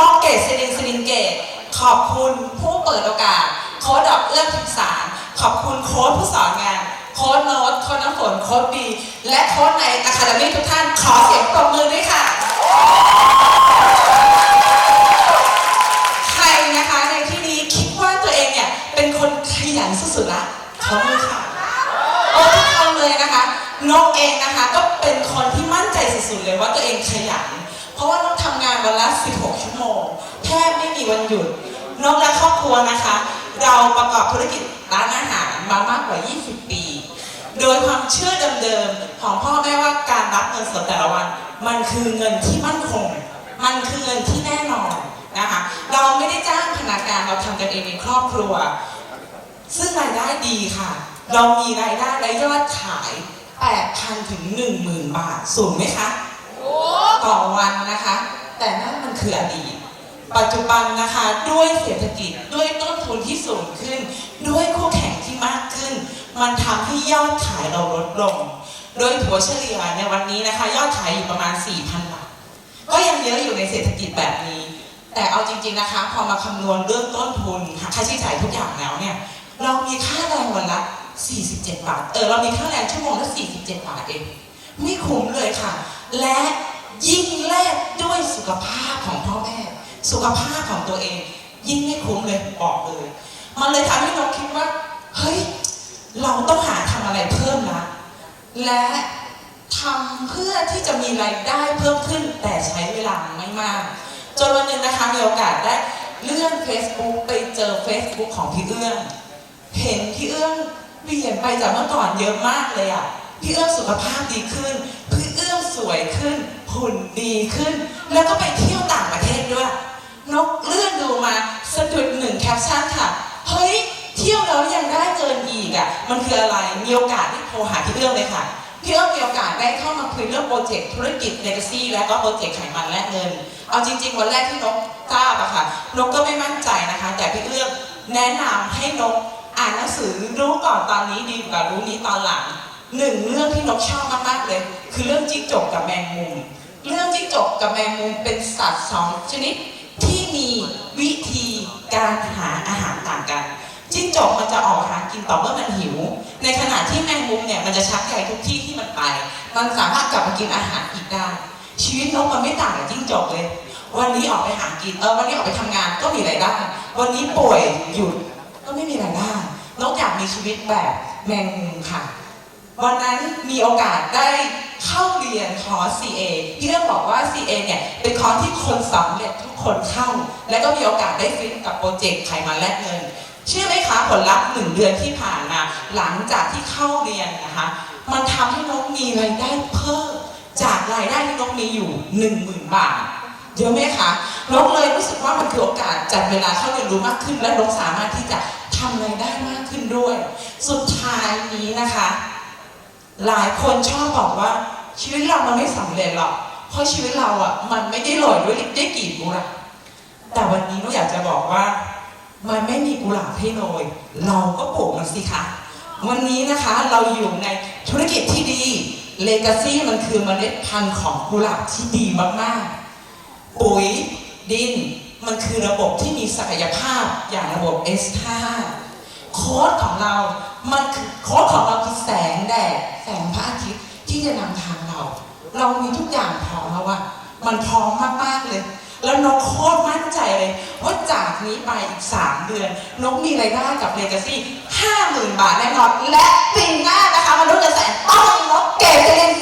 น้องเกดสิรินสิรินเกตขอบคุณผู้เปิดโอกาส โค้ดดอกเอื้อถึงสาร ขอบคุณโค้ดผู้สอนงาน โค้ดโน้ตโค้ดน้ำฝนโค้ดบีและโค้ดในอะคาเดมี่ทุกท่าน ขอเสียงปรบมือด้วยค่ะ ใครนะคะในที่นี้คิดว่าตัวเองเนี่ย เป็นคนขยันสุดๆละเขามือค่ะ โอ้ทุกคนเลยนะคะ นกเองนะคะก็เป็นคนที่ วันละ 16 ชั่วโมง แทบไม่มีวันหยุด นกและครอบครัวนะคะ เราประกอบธุรกิจร้านอาหารมามากกว่า 20 ปี โดยความเชื่อเดิมๆ ของพ่อแม่ว่าการรับเงินสดแต่ละวัน มันคือเงินที่มั่นคง มันคือเงินที่แน่นอนนะคะ เราไม่ได้จ้างพนักงานเราทำกันเองในครอบครัว ซึ่งรายได้ดีค่ะ เรามีรายได้และยอดขาย 8,000 ถึง 10,000 บาท สูงไหมคะต่อวันนะคะแต่นั่นมัน คืออดีต ปัจจุบันนะคะด้วยเศรษฐกิจด้วยต้นทุนที่สูงขึ้น ด้วยคู่แข่งที่มากขึ้น มันทำให้ยอดขายเราลดลง โดยถัวเฉลี่ยในวันนี้นะคะ ยอดขายอยู่ประมาณ 4,000บาทก็ยังเยอะอยู่ในเศรษฐกิจแบบนี้ แต่เอาจริง ๆนะคะ พอมาคำนวณเรื่องต้นทุนค่าใช้จ่ายทุกอย่างแล้วเนี่ยเรามีค่าแรงวันละ47 บาท เออ เรามีค่าแรงชั่วโมงละ47 บาทเอง ไม่คุ้มเลยค่ะ และ ยิ่งแลกด้วยสุขภาพของพ่อแม่ สุขภาพของตัวเอง ยิ่งไม่คุ้มเลยบอกเลย มันเลยทำให้เราคิดว่า เฮ้ย เราต้องหาทำอะไรเพิ่มนะและทำเพื่อที่จะมีรายได้เพิ่มขึ้นแต่ใช้เวลาไม่มาก จนวันหนึ่งนะคะมีโอกาสได้เลื่อน Facebook ไปเจอ Facebook ของพี่เอื้อง เห็นพี่เอื้องเปลี่ยนไปจากเมื่อก่อนเยอะมากเลยอะพี่เอื้องสุขภาพดีขึ้น พี่เอื้องสวยขึ้น หุ่นดีขึ้น แล้วก็ไปเที่ยวต่างประเทศด้วย นกเลื่อนดูมาสะดุดหนึ่งแคปชั่นค่ะ เฮ้ย เที่ยวแล้วยังได้เกินอีกอะ มันคืออะไร มีโอกาสได้โทรหาพี่เอื้องเลยค่ะ พี่เอื้องมีโอกาสได้เข้ามาคุยเรื่องโปรเจกต์ธุรกิจ Legacy และก็โปรเจกต์ไขมันแลกเงิน เอาจริง ๆ วันแรกที่นกทราบอะค่ะ นกก็ไม่มั่นใจนะคะ แต่พี่เอื้องแนะนำให้นกอ่านหนังสือรู้ก่อนตอนนี้ดีกว่ารู้นี้ตอนหลังหนึ่งเรื่องที่นกชอบมากๆเลย คือเรื่องจิ้งจกกับแมงมุม เรื่องจิ้งจกกับแมงมุมเป็นสัตว์สองชนิดที่มีวิธีการหาอาหารต่างกันจิ้งจกมันจะออกหากินต่อเมื่อมันหิว ในขณะที่แมงมุมเนี่ยมันจะชักใยทุกที่ที่มันไป มันสามารถกลับมากินอาหารอีกได้ ชีวิตนกมันไม่ต่างกับจิ้งจกเลย วันนี้ออกไปหากินเออวันนี้ออกไปทำงานก็มีรายได้วันนี้ป่วยหยุดก็ไม่มีรายได้นกอยากมีชีวิตแบบแมงมุมค่ะ วันนั้นมีโอกาสได้ เรียนคอร์ส CA พี่เรื่องบอกว่า CA เนี่ยเป็นคอร์สที่คนสำเร็จทุกคนเข้า และก็มีโอกาสได้ฟิตกับโปรเจกต์ไขมันแลกเงินเชื่อไหมคะผลลัพธ์หนึ่งเดือนที่ผ่านมาหลังจากที่เข้าเรียนนะคะมันทำให้น้องมีรายได้เพิ่มจากรายได้ที่น้องมีอยู่ 1 0,000 บาทเยอะไหมคะน้องเลยรู้สึกว่ามันคือโอกาสจัดเวลาเข้าเรียนรู้มากขึ้น และน้องสามารถที่จะทำรายได้มากขึ้นด้วย สุดท้ายนี้นะคะ หลายคนชอบบอกว่า ชีวิตเรามันไม่สำเร็จหรอกเพราะชีวิตเราอะ มันไม่ได้โรยด้วยได้กลีบกุหลาบแต่วันนี้หนูอยากจะบอกว่า มันไม่มีกุหลาบให้โรยเราก็ปลูกมันสิคะวันนี้นะคะเราอยู่ในธุรกิจที่ดีเลกาซี่มันคือเมล็ดพันธุ์ของกุหลาบที่ดีมากๆ ปุ๋ยดินมันคือระบบที่มีศักยภาพอย่างระบบ S5 โค้ดของเรา มันคือโค้ดของเราคือแสงแดด ที่จะนำทางเรา เรามีทุกอย่างพร้อมแล้วอะมันพร้อมมากๆเลย แล้วนกโคตรมั่นใจเลยว่าจากนี้ไปอีก 3 เดือน นกมีรายได้กับเลกาซี่ห้าหมื่นบาทแน่นอน และปีหน้านะคะมนุษย์เกษตรต้องมีนกเกษตร